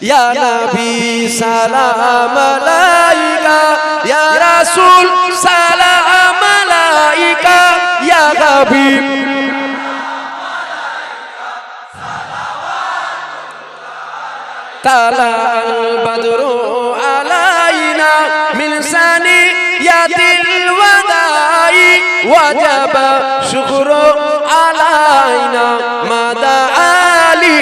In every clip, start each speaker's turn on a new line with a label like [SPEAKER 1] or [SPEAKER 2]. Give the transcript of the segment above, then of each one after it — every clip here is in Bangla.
[SPEAKER 1] ইয়া নবী সালাম আলাইকা ইয়া রাসূল সালাম আলাইকা ইয়া হাবিব তালা আল বদরু আলাইনা মিন সানি ইয়া দিল ওয়াদাই শুকর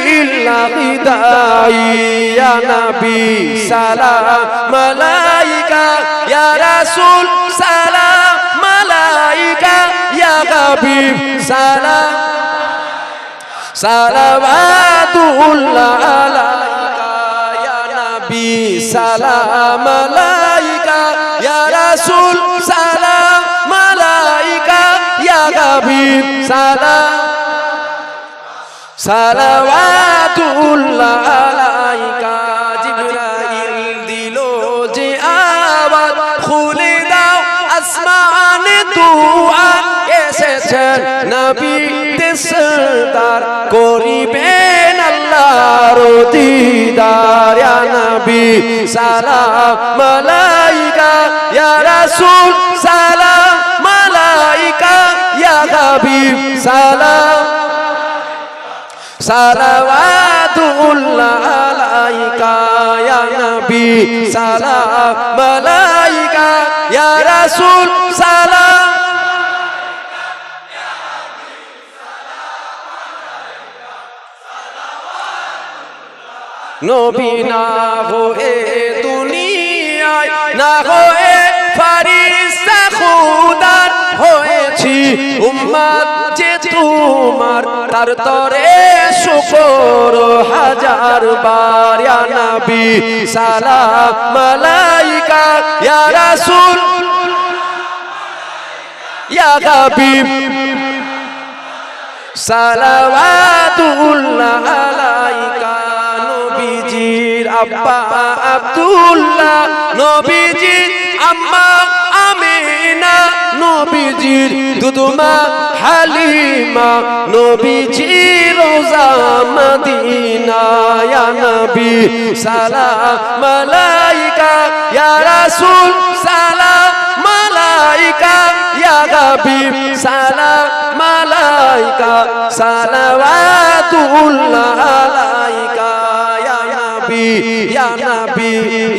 [SPEAKER 1] লিল্লাহি দাইয়া নবী সালাম আলাইকা ইয়া রাসূল সালাম আলাইকা ইয়া হাবিব সালাম সালামাতুল্লাহ আলাইকা ইয়া নবী সালাম আলাইকা ইয়া রাসূল সালাম আলাইকা ইয়া হাবিব সালাম সালাওয়াতুল্লাহ আলাইকা জিবরাইল দিল যে আবার খুলে দাও আসমানে দুআ এসেছে নবী দেশদার করিবেন আল্লাহর দিদার। ইয়া সালাম মালাইকা ইয়া রাসূল মালাইকা ইয়া হাবিব সালাম সালাওয়াতুল্লাহ আলাইকা ইয়া নবী সালাম মালাইকা ইয়া রাসূল সালাম নবী না হয়ে দুনিয়ায়, না হয়ে ফারিস্তা উম্মাদ যে তোমার, তার তরে শুকর, হাজার বার নবী, সালাম মালাইকা, ইয়া রাসূল, ইয়া হাবিব। সালাওয়াতুল্লাহ আলাইকা, নবীজির আব্বা আব্দুল্লাহ, নবীজির আম্মা। আমিনা নবীজির দুদুমা, হালিমা, নবীজির রোজা মদিনা ইয়া নবী, সালাম আলাইকা, ইয়া রাসূল, সালাম মালাইকা ইয়া হাবিব, সালাম মালাইকা সালাওয়াতুল্লাহ আলাইকা, ইয়া নবী ইয়া নবী।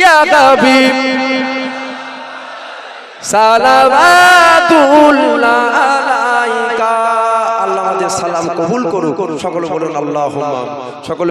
[SPEAKER 1] ইয়া সালাওয়াতুল্লাহ আলাইকা। আল্লাহ আমাদের সালাম কবুল করুক। সকলে বলুন আল্লাহুম্মা। সকলে